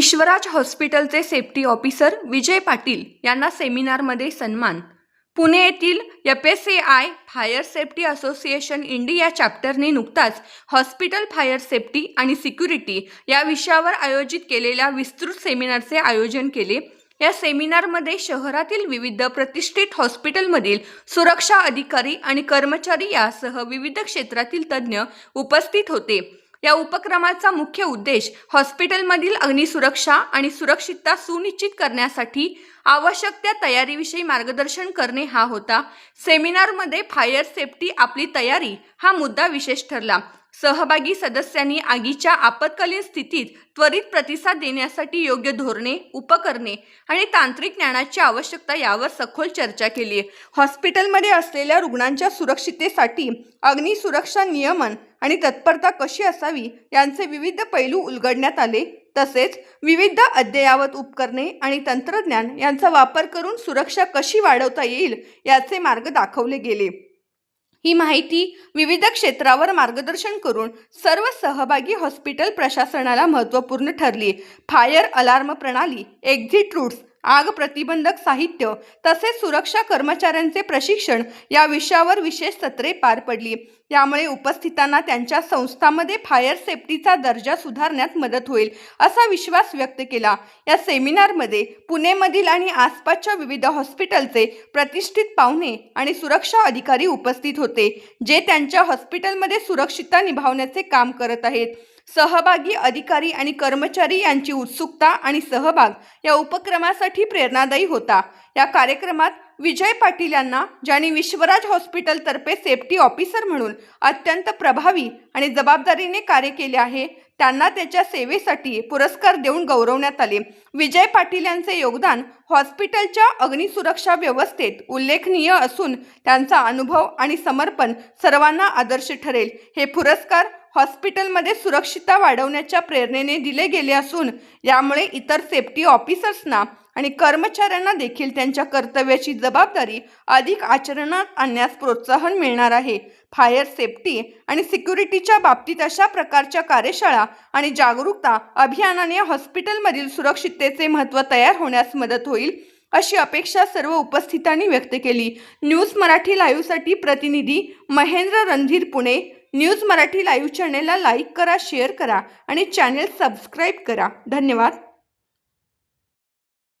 विश्वराज हॉस्पिटलचे safety officer Vijay Patil यांना सेमिनारमध्ये सन्मान. पुणे येथील F S A I fire safety association India चॅप्टरने नुकताच हॉस्पिटल फायर सेफ्टी आणि सिक्युरिटी या विषयावर आयोजित केलेल्या विस्तृत सेमिनारचे आयोजन केले. या सेमिनारमध्ये शहरातील विविध प्रतिष्ठित हॉस्पिटलमधील सुरक्षा अधिकारी आणि कर्मचारी यासह विविध क्षेत्रातील तज्ज्ञ उपस्थित होते. या उपक्रमाचा मुख्य उद्देश हॉस्पिटलमधील अग्निसुरक्षा आणि सुरक्षितता सुनिश्चित करण्यासाठी आवश्यक त्या तयारीविषयी मार्गदर्शन करणे हा होता. सेमिनारमध्ये फायर सेफ्टी आपली तयारी हा मुद्दा विशेष ठरला. सहभागी सदस्यांनी आगीच्या आपत्कालीन स्थितीत त्वरित प्रतिसाद देण्यासाठी योग्य धोरणे उपकरणे आणि तांत्रिक ज्ञानाची आवश्यकता यावर सखोल चर्चा केली. हॉस्पिटलमध्ये असलेल्या रुग्णांच्या सुरक्षितेसाठी अग्निसुरक्षा नियमन आणि तत्परता कशी असावी यांचे विविध पैलू उलगडण्यात आले. तसेच विविध अद्ययावत उपकरणे आणि तंत्रज्ञान यांचा वापर करून सुरक्षा कशी वाढवता येईल याचे मार्ग दाखवले गेले. ही माहिती विविध क्षेत्रावर मार्गदर्शन करून सर्व सहभागी हॉस्पिटल प्रशासनाला महत्त्वपूर्ण ठरली. फायर अलार्म प्रणाली एक्झिट रूट्स आग प्रतिबंधक साहित्य तसेच सुरक्षा कर्मचाऱ्यांचे प्रशिक्षण या विषयावर विशेष सत्रे पार पडली. यामुळे उपस्थितांना त्यांच्या संस्थांमध्ये फायर सेफ्टीचा दर्जा सुधारण्यात मदत होईल असा विश्वास व्यक्त केला. या सेमिनारमध्ये पुणेमधील आणि आसपासच्या विविध हॉस्पिटलचे प्रतिष्ठित पाहुणे आणि सुरक्षा अधिकारी उपस्थित होते जे त्यांच्या हॉस्पिटलमध्ये सुरक्षितता निभावण्याचे काम करत आहेत. सहभागी अधिकारी आणि कर्मचारी यांची उत्सुकता आणि सहभाग या उपक्रमासाठी प्रेरणादायी होता. या कार्यक्रमात विजय पाटील यांना ज्यांनी विश्वराज हॉस्पिटलतर्फे सेफ्टी ऑफिसर म्हणून अत्यंत प्रभावी आणि जबाबदारीने कार्य केले आहे त्यांना त्याच्या सेवेसाठी पुरस्कार देऊन गौरवण्यात आले. विजय पाटील यांचे योगदान हॉस्पिटलच्या अग्निसुरक्षा व्यवस्थेत उल्लेखनीय असून त्यांचा अनुभव आणि समर्पण सर्वांना आदर्श ठरेल. हे पुरस्कार हॉस्पिटलमध्ये सुरक्षितता वाढवण्याच्या प्रेरणेने दिले गेले असून यामुळे इतर सेफ्टी ऑफिसर्सना आणि कर्मचाऱ्यांना देखील त्यांच्या कर्तव्याची जबाबदारी अधिक आचरणात आणण्यास प्रोत्साहन मिळणार आहे. फायर सेफ्टी आणि सिक्युरिटीच्या बाबतीत अशा प्रकारच्या कार्यशाळा आणि जागरूकता अभियानाने हॉस्पिटलमधील सुरक्षिततेचे महत्त्व तयार होण्यास मदत होईल अशी अपेक्षा सर्व उपस्थितांनी व्यक्त केली. न्यूज मराठी लाईव्हसाठी प्रतिनिधी महेंद्र रणधीर पुणे. न्यूज मराठी लाईव्ह चॅनेलला लाईक करा शेअर करा आणि चॅनेल सबस्क्राईब करा. धन्यवाद.